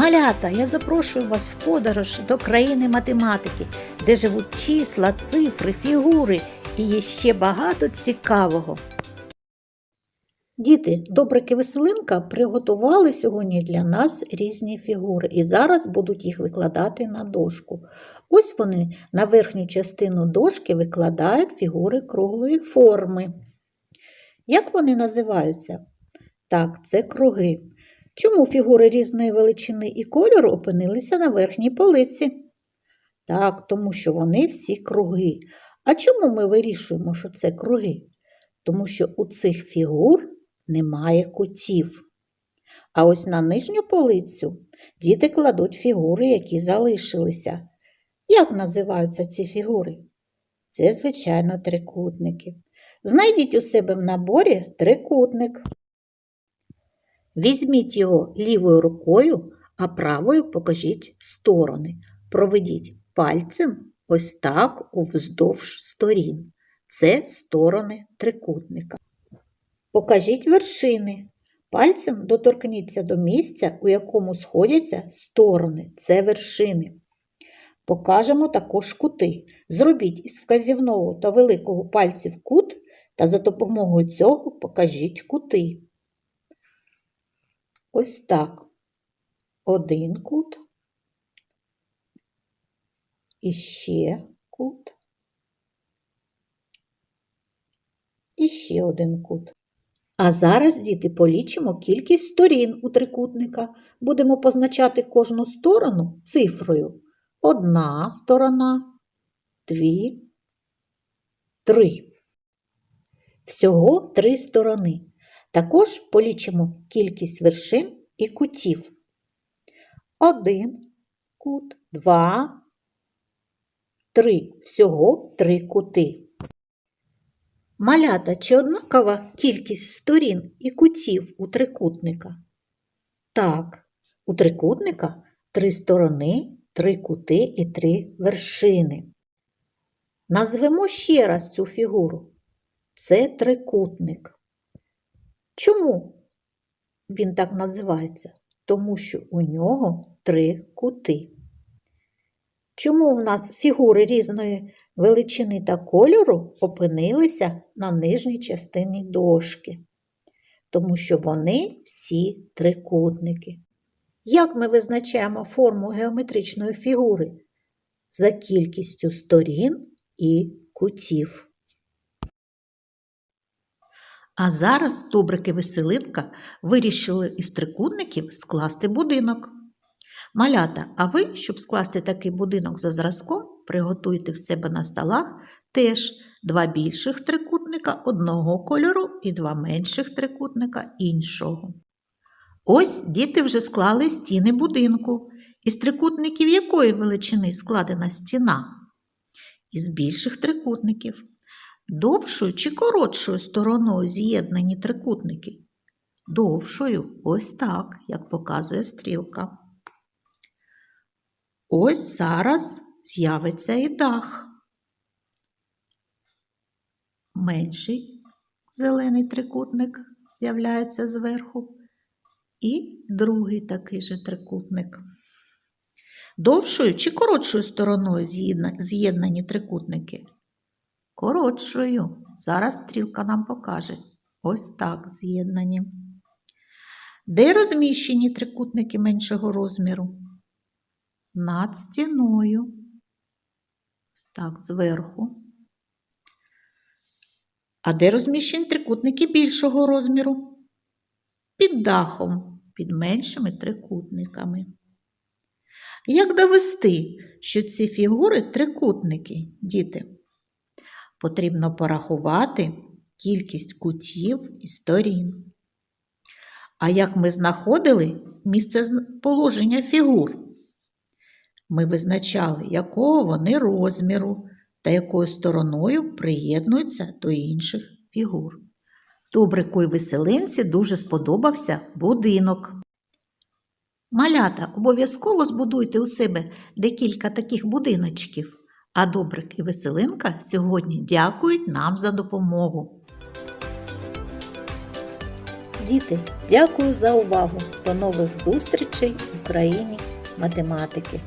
Малята, я запрошую вас в подорож до країни математики, де живуть числа, цифри, фігури і є ще багато цікавого. Діти, Добрик і Веселинка приготували сьогодні для нас різні фігури і зараз будуть їх викладати на дошку. Ось вони на верхню частину дошки викладають фігури круглої форми. Як вони називаються? Так, це круги. Чому фігури різної величини і кольору опинилися на верхній полиці? Так, тому що вони всі круги. А чому ми вирішуємо, що це круги? Тому що у цих фігур немає кутів. А ось на нижню полицю діти кладуть фігури, які залишилися. Як називаються ці фігури? Це, звичайно, трикутники. Знайдіть у себе в наборі трикутник. Візьміть його лівою рукою, а правою покажіть сторони. Проведіть пальцем ось так уздовж сторін. Це сторони трикутника. Покажіть вершини. Пальцем доторкніться до місця, у якому сходяться сторони. Це вершини. Покажемо також кути. Зробіть із вказівного та великого пальців кут та за допомогою цього покажіть кути. Ось так. Один кут. І ще кут. І ще один кут. А зараз, діти, полічимо кількість сторін у трикутника. Будемо позначати кожну сторону цифрою. Одна сторона, дві, три. Всього три сторони. Також полічимо кількість вершин і кутів. Один кут, два, три. Всього три кути. Малята чи однакова кількість сторін і кутів у трикутника? Так, у трикутника три сторони, три кути і три вершини. Назвемо ще раз цю фігуру. Це трикутник. Чому він так називається? Тому що у нього три кути. Чому в нас фігури різної величини та кольору опинилися на нижній частині дошки? Тому що вони всі трикутники. Як ми визначаємо форму геометричної фігури? За кількістю сторін і кутів. А зараз Добрики Веселинка вирішили із трикутників скласти будинок. Малята, а ви, щоб скласти такий будинок за зразком, приготуйте в себе на столах теж два більших трикутника одного кольору і два менших трикутника іншого. Ось діти вже склали стіни будинку. Із трикутників якої величини складена стіна? Із більших трикутників. Довшою чи коротшою стороною з'єднані трикутники? Довшою, ось так, як показує стрілка. Ось зараз з'явиться і дах. Менший зелений трикутник з'являється зверху. І другий такий же трикутник. Довшою чи коротшою стороною з'єднані трикутники? Коротшою. Зараз стрілка нам покаже. Ось так з'єднані. Де розміщені трикутники меншого розміру? Над стіною. Так, зверху. А де розміщені трикутники більшого розміру? Під дахом, під меншими трикутниками. Як довести, що ці фігури трикутники, діти? Потрібно порахувати кількість кутів і сторін. А як ми знаходили місце положення фігур? Ми визначали, якого вони розміру та якою стороною приєднуються до інших фігур. Добрику і веселинці дуже сподобався будинок. Малята, обов'язково збудуйте у себе декілька таких будиночків. А Добрик і Веселинка сьогодні дякують нам за допомогу. Діти, дякую за увагу. До нових зустрічей в Україні математики.